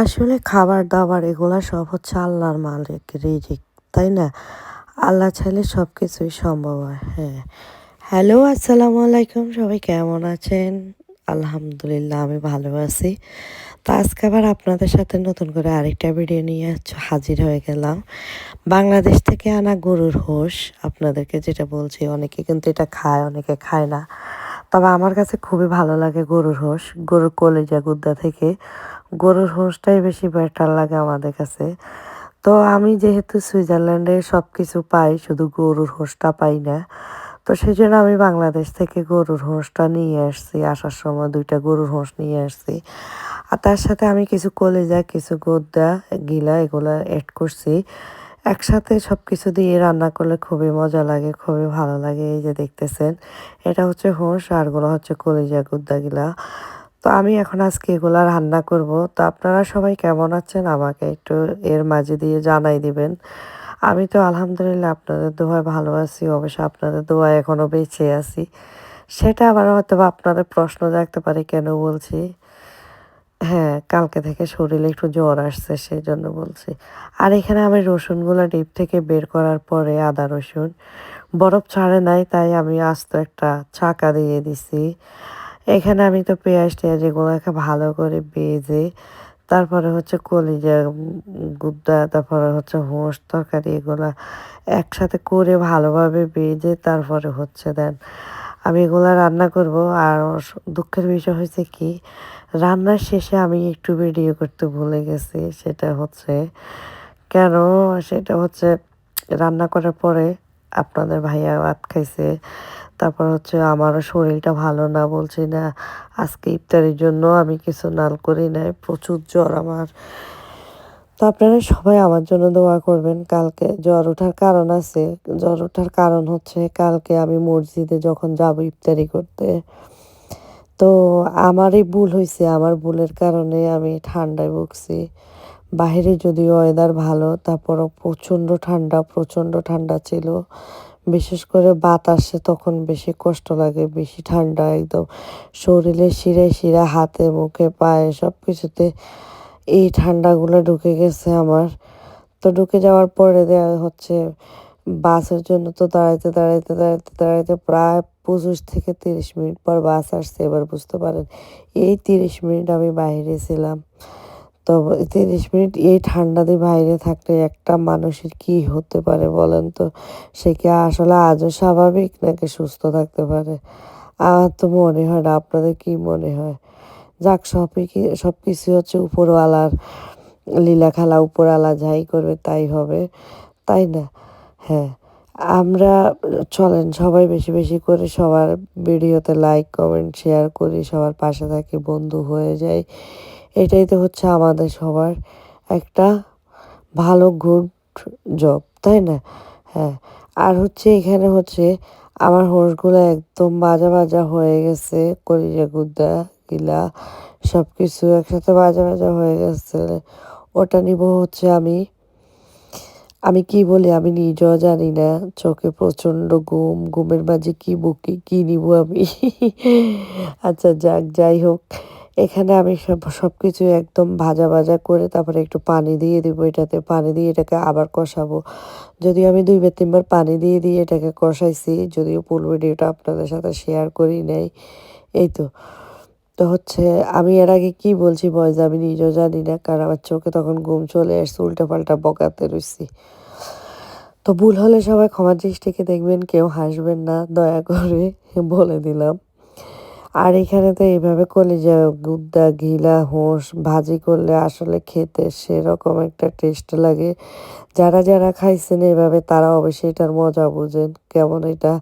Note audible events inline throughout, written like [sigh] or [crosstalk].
আসলে খাবার দাবার এগুলো সব হচ্ছে আল্লাহর মালিক রিজিক, তাই না? আল্লাহ চাইলে সব কিছুই সম্ভব হয় হ্যাঁ। হ্যালো আসসালামু আলাইকুম, সবাই কেমন আছেন? আলহামদুলিল্লাহ, আমি ভালো আছি। তো আজকে আবার আপনাদের সাথে নতুন করে আরেকটা ভিডিও নিয়ে হাজির হয়ে গেলাম। বাংলাদেশ থেকে আনা গরুর হোস আপনাদেরকে যেটা বলছি, অনেকে কিন্তু এটা খায়, অনেকে খায় না। তবে আমার কাছে খুবই ভালো লাগে গরুর হোস গরুর কলেজা গুদ্দা থেকে। গরুর হোঁসটাই বেশি বেটার লাগে আমাদের কাছে। তো আমি যেহেতু সুইজারল্যান্ডে সব কিছু পাই, শুধু গরুর হোঁসটা পাই না, তো সেই জন্য আমি বাংলাদেশ থেকে গরুর হোঁসটা নিয়ে আসছি, আসার সময় দুইটা গরুর হোঁস নিয়ে আসছি। আর তার সাথে আমি কিছু কলেজা, কিছু গোদ্দা গিলা এগুলো অ্যাড করছি। একসাথে সব কিছু দিয়ে রান্না করলে খুবই মজা লাগে, খুবই ভালো লাগে, এই যে দেখতেছেন। এটা হচ্ছে হোঁস আরগুলো হচ্ছে কলেজা গুদ্দাগুলা তো আমি এখন আজকে এগুলা রান্না করব। তো আপনারা সবাই কেমন আছেন আমাকে একটু এর মাঝে দিয়ে জানাই দিবেন। আমি তো আলহামদুলিল্লাহ আপনাদের দোয়ায় ভালো আছি, অবশ্য আপনাদের দোয়ায় এখনও বেঁচে আছি। সেটা আবার হয়তো আপনাদের প্রশ্ন জাগতে পারে, কেন বলছি? হ্যাঁ কালকে থেকে শরীরে একটু জ্বর আসছে সেই জন্য বলছি। আর এখানে আমি রসুনগুলো ডিপ থেকে বের করার পরে আদা রসুন। বরফ ছাড়ে নাই, তাই আমি আস্ত একটা ছাকা দিয়ে দিছি। এখানে আমি তো পেঁয়াজ টেয়াজ এগুলোকে ভালো করে বেজে, তারপরে হচ্ছে কলিজা গুদ্দা তারপরে হচ্ছে হোঁস তরকারি এগুলো একসাথে করে ভালোভাবে বেজে, তারপরে হচ্ছে দেন আমি এগুলো রান্না করব। আর দুঃখের বিষয় হয়েছে কি, রান্নার শেষে আমি একটু ভিডিও করতে ভুলে গেছি, সেটা হচ্ছে কেন, সেটা হচ্ছে রান্না করার পরে আপনাদের ভাইয়া ভাত খাইছে তারপর হচ্ছে আমারও শরীরটা ভালো না বলছি না। আজকে ইফতারির জন্য আমি কিছু নাল করি নাই, প্রচুর জ্বর আমার। তো আপনারা সবাই আমার জন্য দোয়া করবেন, কালকে জ্বর ওঠার কারণ আছে। জ্বর ওঠার কারণ হচ্ছে কালকে আমি মসজিদে যখন যাব ইফতারি করতে, তো আমারই ভুল হয়েছে আমার ভুলের কারণে আমি ঠান্ডায় ভুগছি। বাহিরে যদি ওয়েদার ভালো, তারপরও প্রচণ্ড ঠান্ডা প্রচণ্ড ঠান্ডা ছিল। বিশেষ করে বাতাসে তখন বেশি কষ্ট লাগে, বেশি ঠান্ডা একদম। শরীরে শিরে শিরা হাতে, মুখে, পায়ে সব কিছুতে এই ঠান্ডাগুলো ঢুকে গেছে আমার। তো ঢুকে যাওয়ার পরে দেওয়া হচ্ছে, বাসের জন্য তো দাঁড়াইতে দাঁড়াইতে দাঁড়াইতে দাঁড়াইতে প্রায় পঁচিশ থেকে তিরিশ মিনিট পর বাস আসছে, এবার বুঝতে পারেন। এই তিরিশ মিনিট আমি বাইরে ছিলাম। তো তিরিশ মিনিট এই ঠান্ডাতে বাইরে থাকলে একটা মানুষের কি হতে পারে বলেন তো? সে কি আসলে আজও স্বাভাবিক নাকি সুস্থ থাকতে পারে? আমার তো মনে হয় না, আপনাদের কি মনে হয়? যাক, সবই কি সব কিছু হচ্ছে উপরওয়ালার লীলা খেলা, উপরওয়ালা যাই করবে তাই হবে, তাই না? হ্যাঁ আমরা চলেন, সবাই বেশি বেশি করে সবার ভিডিওতে লাইক কমেন্ট শেয়ার করি, সবার পাশে থাকি, বন্ধু হয়ে যাই। এটাই তো হচ্ছে আমাদের সবার একটা ভালো গুড জব তাই না? হ্যাঁ আর হচ্ছে এখানে হচ্ছে আমার হোঁসগুলো একদম বাজা বাজা হয়ে গেছে, কলিজা গুদ্দা গিলা সব কিছু একসাথে বাজা বাজা হয়ে গেছে। ওটা নিব হচ্ছে আমি আমি কি বলি আমি নিজেও জানি না, চোখে প্রচণ্ড ঘুম, ঘুমের মাঝে কি বুকি, কি নিব আমি? [laughs] আচ্ছা যাক, যাই হোক। এখানে আমি সব সব কিছু একদম ভাজা ভাজা করে তারপরে একটু পানি দিয়ে দিব এটাতে। পানি দিয়ে এটাকে আবার কষাবো। যদিও আমি দুইবার তিনবার পানি দিয়ে দিয়ে এটাকে কষাইছি, যদিও ফুল ভিডিওটা আপনাদের সাথে শেয়ার করি নাই। এই তো। তো হচ্ছে আমি এর আগে কি বলছি বয়স আমি নিজেও জানি না, কারণ আমার চোখে তখন ঘুম চলে আসছে উল্টা পাল্টা বকাতে রয়েছি তো ভুল হলে সবাই ক্ষমার দৃষ্টিকে দেখবেন, কেউ হাসবেন না, দয়া করে বলে দিলাম। আর এখানে তো এইভাবে কলিজা, গুদ্দা ঘিলা হোঁস ভাজি করলে আসলে খেতে সেরকম একটা টেস্ট লাগে। যারা যারা খাইছেন এভাবে তারা অবশ্যই এটার মজা বুঝেন কেমন এটা।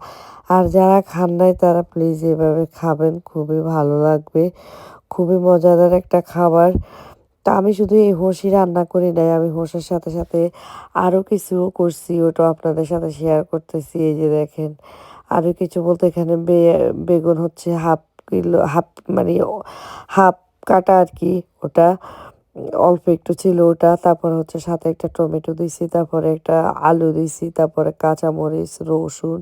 আর যারা খান নাই তারা প্লিজ এভাবে খাবেন, খুবই ভালো লাগবে, খুবই মজাদার একটা খাবার। তা আমি শুধু এই হোঁসই রান্না করি নাই, আমি হোঁসের সাথে সাথে আরও কিছু করছি ওটা আপনাদের সাথে শেয়ার করতেছি, এই যে দেখেন। আরও কিছু বলতে এখানে বেগুন হচ্ছে হাফ কিলো, হাফ মানে হাফ কাটা আর কি ওটা। অল্প একটু ছিল ওটা, তারপর হচ্ছে সাথে একটা টমেটো দিছি, তারপরে একটা আলু দিছি, তারপরে কাঁচামরিচ, রসুন,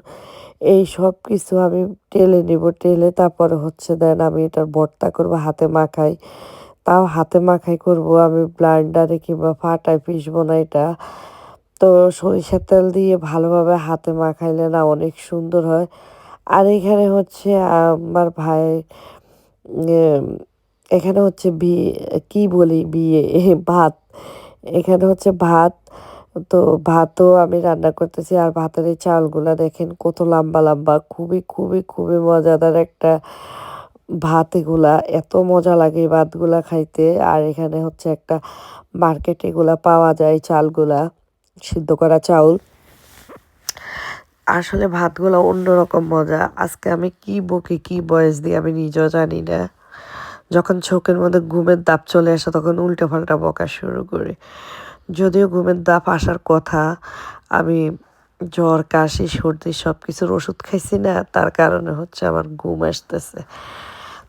এই সব কিছু আমি টেলে নিব, টেলে তারপরে হচ্ছে দেন আমি এটার ভর্তা করব, হাতে মাখাই। তাও হাতে মাখাই করব, আমি ব্লান্ডারে কিংবা ফাটায় পিসবো না এটা তো সরিষার তেল দিয়ে ভালোভাবে হাতে মাখাইলে না অনেক সুন্দর হয়। আর এখানে হচ্ছে আমার ভাই এখানে হচ্ছে বিয়ে কি বলি, বিয়ে, ভাত। এখানে হচ্ছে ভাত, তো ভাতও আমি রান্না করতেছি আর ভাতের এই চালগুলা দেখেন কত লম্বা লম্বা, খুবই খুবই খুবই মজাদার একটা ভাত এগুলা। এত মজা লাগে এই ভাতগুলা খাইতে। আর এখানে হচ্ছে একটা মার্কেটে এগুলা পাওয়া যায় চালগুলা, সিদ্ধ করা চাউল। আসলে ভাতগুলো অন্যরকম মজা। আজকে আমি কি বকি, কি বয়স দিই আমি নিজেও জানি না। যখন চোখের মধ্যে ঘুমের দাপ চলে আসে, তখন উল্টো পাল্টা বকা শুরু করি। যদিও ঘুমের দাপ আসার কথা, আমি জ্বর, কাশি, সর্দি সব কিছুর ওষুধ খাইছি না, তার কারণে হচ্ছে আমার ঘুম আসতেছে।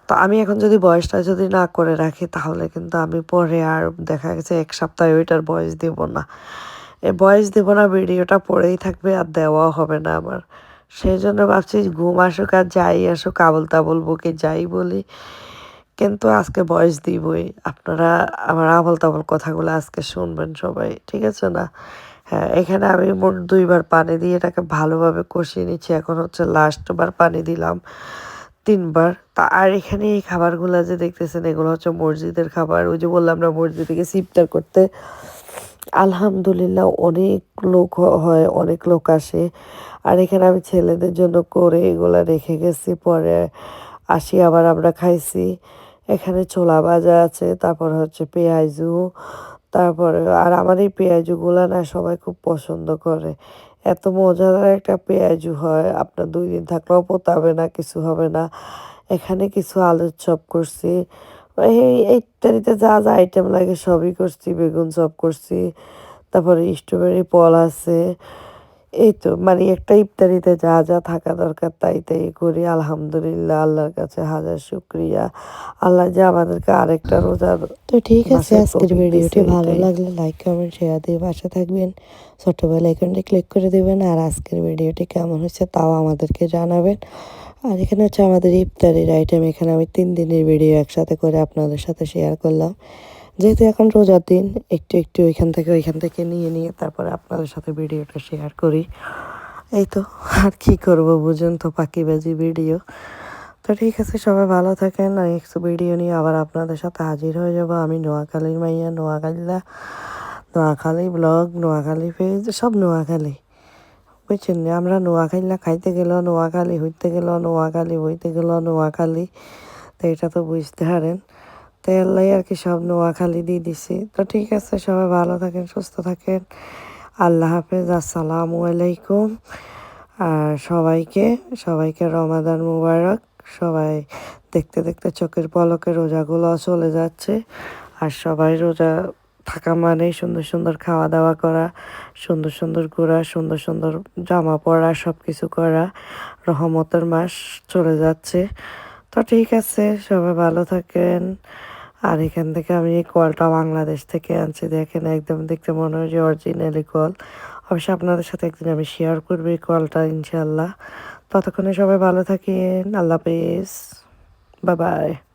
তো আমি এখন যদি বয়সটা যদি না করে রাখি, তাহলে কিন্তু আমি পরে আর দেখা গেছে এক সপ্তাহে ওইটার বয়স দেব না। বয়স দেব না, ভিডিওটা পড়েই থাকবে আর দেওয়াও হবে না আমার। সেই জন্য ভাবছি ঘুম আসুক আর যাই আসুক আবল তাবল বকে যাই বলি। কিন্তু আজকে বয়স দিবই। আপনারা আমার আবল তাবল কথাগুলো আজকে শুনবেন সবাই, ঠিক আছে না? হ্যাঁ এখানে আমি মোট দুইবার পানি দিয়ে এটাকে ভালোভাবে কষিয়ে নিচ্ছি। এখন হচ্ছে লাস্টবার পানি দিলাম তিনবার। তা আর এখানে এই খাবারগুলো যে দেখতেছেন, এগুলো হচ্ছে মসজিদের খাবার। ওই যে বললাম না, মসজিদে গেছি ইফতার করতে। আলহামদুলিল্লাহ অনেক লোক হয়, অনেক লোক আসে। আর এখানে আমি ছেলেদের জন্য করে এগুলা রেখে গেছি, পরে আসি, আবার আমরা খাইছি। এখানে ছোলা ভাজা আছে, তারপর হচ্ছে পেঁয়াজু, তারপরে আর আমার এই পেঁয়াজুগুলো না সবাই খুব পছন্দ করে। এত মজাদার একটা পেঁয়াজু হয়, আপনার দুই দিন থাকলেও পোতাবে না, কিছু হবে না। এখানে কিছু আলুর চপ করছি ইত্যাদিতে যা যা আইটেম লাগে সবই করছি বেগুন চপ করছি তারপরে স্ট্রবেরি ফল আছে। এই তো মানে একটা ইফতারিতে যা যা থাকা দরকার তাই তাই করি আলহামদুলিল্লাহ আল্লাহর কাছে হাজার শুক্রিয়া। আল্লাহ যে আমাদেরকে আরেকটা রোজা তো ঠিক আছে আজকের ভিডিওটি ভালো লাগলে লাইক কমেন্ট শেয়ার দিয়ে পাশে থাকবেন। ছোট্ট বেল আইকনটি ক্লিক করে দেবেন আর আজকের ভিডিওটি কেমন হচ্ছে তাও আমাদেরকে জানাবেন। আর এখানে হচ্ছে আমাদের ইফতারির আইটেম এখানে আমি তিন দিনের ভিডিও একসাথে করে আপনাদের সাথে শেয়ার করলাম। যেহেতু এখন রোজার দিন, একটু একটু ওইখান থেকে ওইখান থেকে নিয়ে নিয়ে তারপরে আপনাদের সাথে ভিডিওটা শেয়ার করি। এই তো, আর কি করব বুঝুন তো পাখিবাজি ভিডিও তো ঠিক আছে, সবাই ভালো থাকেন। নেক্সট ভিডিও নিয়ে আবার আপনাদের সাথে হাজির হয়ে যাব। আমি নোয়াখালীর মাইয়া নোয়াখালীলা নোয়াখালী ব্লগ নোয়াখালী পেজ সব নোয়াখালী। বুঝছেন? আমরা নোয়াখালীলা খাইতে গেল, নোয়াখালী হইতে গেল, নোয়াখালী হইতে গেল, নোয়াখালী। তো এটা তো বুঝতে পারেন। তো আল্লাহ আর কি সব নোয়াখালী দিয়ে দিছি। তো ঠিক আছে, সবাই ভালো থাকেন, সুস্থ থাকেন। আল্লাহ হাফেজ, আসসালামু আলাইকুম। আর সবাইকে সবাইকে রমাদান মুবারক। সবাই দেখতে দেখতে চোখের পলকে রোজাগুলো চলে যাচ্ছে। আর সবাই রোজা থাকা মানে সুন্দর সুন্দর খাওয়া দাওয়া করা, সুন্দর সুন্দর ঘোরা, সুন্দর সুন্দর জামা পরা সব কিছু করা। রহমতের মাস চলে যাচ্ছে। তো ঠিক আছে, সবাই ভালো থাকেন। আর এখান থেকে আমি এই কলটা বাংলাদেশ থেকে আনছি। দেখেন, একদম দেখতে মনে হয় যে অরিজিনালি কল অবশ্যই আপনাদের সাথে একদিন আমি শেয়ার করব এই কলটা ইনশাল্লাহ ততক্ষণে সবাই ভালো থাকেন। আল্লাহ হাফেজ। Bye bye